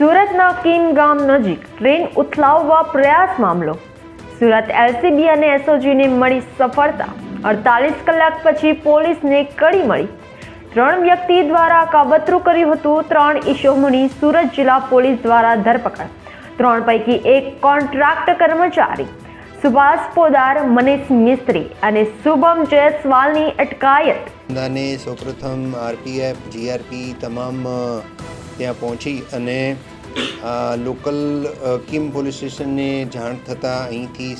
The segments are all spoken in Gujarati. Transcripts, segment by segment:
સુરતના કીમ ગામ નજીક ટ્રેન ઉથલાવવા પ્રયાસ મામલો. સુરત એલસીબી અને એસઓજીને મળી સફળતા. અડતાલીસ કલાક પછી પોલીસને કડી મળી. ત્રણ વ્યક્તિ દ્વારા કાવતરું કર્યું હતું, ત્રણ ઈસમોની સુરત જિલ્લા પોલીસ દ્વારા ધરપકડ. ત્રણ પૈકી એક કોન્ટ્રાક્ટ કર્મચારી. સુભાષ પોદાર, મનીષ મિસ્ત્રી અને શુભમ જયસ્વાલની અટકાયત. દાને સૌપ્રથમ આરપીએફ, જીઆરપી તમામ ત્યાં પહોંચી અને લોકલ કિમ પોલીસ સ્ટેશનને જાણ થતાં અહીંથી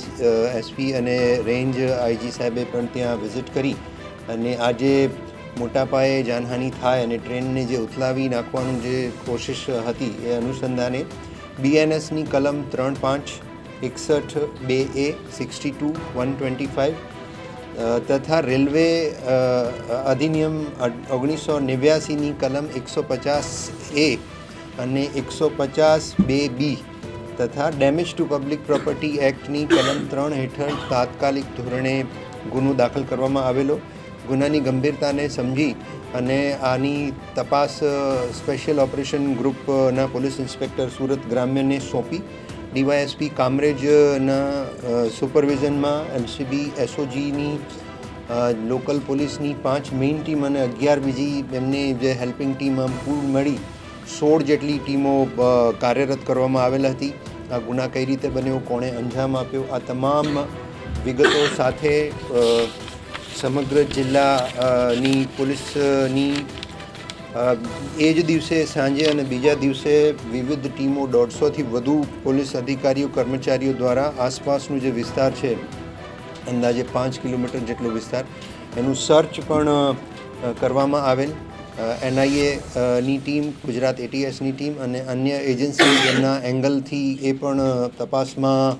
એસપી અને રેન્જ આઈજી સાહેબે પણ ત્યાં વિઝિટ કરી અને આજે મોટા પાયે જાનહાનિ થાય અને ટ્રેનને જે ઉથલાવી નાખવાનું જે કોશિશ હતી એ અનુસંધાને બીએનએસની કલમ ત્રણ પાંચ, એકસઠ બે એ, sixty two, one twenty five તથા રેલવે અધિનિયમ ઓગણીસો નેવ્યાસીની કલમ એકસો પચાસ એ અને એકસો પચાસ બે બી તથા ડેમેજ ટુ પબ્લિક પ્રોપર્ટી એક્ટની કલમ ત્રણ હેઠળ તાત્કાલિક ધોરણે ગુનો દાખલ કરવામાં આવેલો. ગુનાની ગંભીરતાને સમજી અને આની તપાસ સ્પેશિયલ ઓપરેશન ગ્રુપના પોલીસ ઇન્સ્પેક્ટર સુરત ગ્રામ્યને સોંપી. ડીવાયએસપી કામરેજના સુપરવિઝનમાં એલસીબી, એસઓજીની લોકલ પોલીસની પાંચ મેઇન ટીમ અને અગિયાર બીજી એમને જે હેલ્પિંગ ટીમ કુલ મળી સોળ જેટલી ટીમો કાર્યરત કરવામાં આવેલ હતી. આ ગુના કઈ રીતે બન્યો, કોણે અંજામ આપ્યો? આ તમામ વિગતો સાથે સમગ્ર જિલ્લાની પોલીસની એ જ દિવસે સાંજે અને બીજા દિવસે વિવિધ ટીમો દોઢસોથી વધુ પોલીસ અધિકારીઓ, કર્મચારીઓ દ્વારા આસપાસનું જે વિસ્તાર છે, અંદાજે પાંચ કિલોમીટર જેટલો વિસ્તાર, એનું સર્ચ પણ કરવામાં આવેલ. એનઆઈએ ની ટીમ, ગુજરાત એટીએસની ટીમ અને અન્ય એજન્સી એમના એંગલથી એ પણ તપાસમાં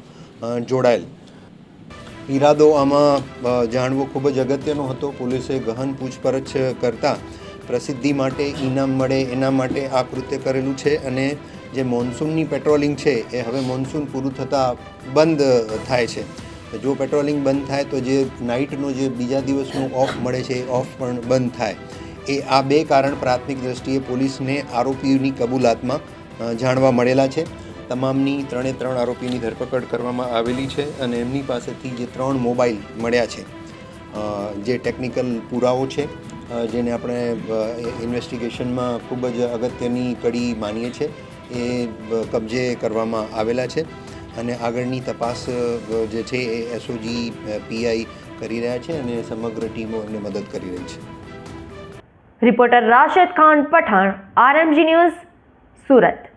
જોડાયેલ. ઈરાદો આમાં જાણવો ખૂબ જ અગત્યનો હતો. પોલીસે ગહન પૂછપરછ કરતા પ્રસિદ્ધિ માટે ઇનામ મળે એના માટે આ કૃત્ય કરેલું છે અને જે મોન્સૂનની પેટ્રોલિંગ છે એ હવે મોન્સૂન પૂરું થતાં બંધ થાય છે. જો પેટ્રોલિંગ બંધ થાય તો જે નાઇટનો જે બીજા દિવસનો ઓફ મળે છે એ ઓફ પણ બંધ થાય. એ આ બે કારણ પ્રાથમિક દ્રષ્ટિએ પોલીસને આરોપીઓની કબૂલાતમાં જાણવા મળેલા છે. તમામની ત્રણે ત્રણ આરોપીની ધરપકડ કરવામાં આવેલી છે અને એમની પાસેથી જે ત્રણ મોબાઈલ મળ્યા છે જે ટેકનિકલ પુરાવો છે જેને આપણે ઇન્વેસ્ટિગેશનમાં ખૂબ જ અગત્યની કડી માનીએ છીએ એ કબજે કરવામાં આવેલા છે. અને આગળની તપાસ જે છે એ એસઓજી પીઆઈ કરી રહ્યા છે અને સમગ્ર ટીમો એમને મદદ કરી રહી છે. Reporter Rashed Khan Pathan RMG news Surat.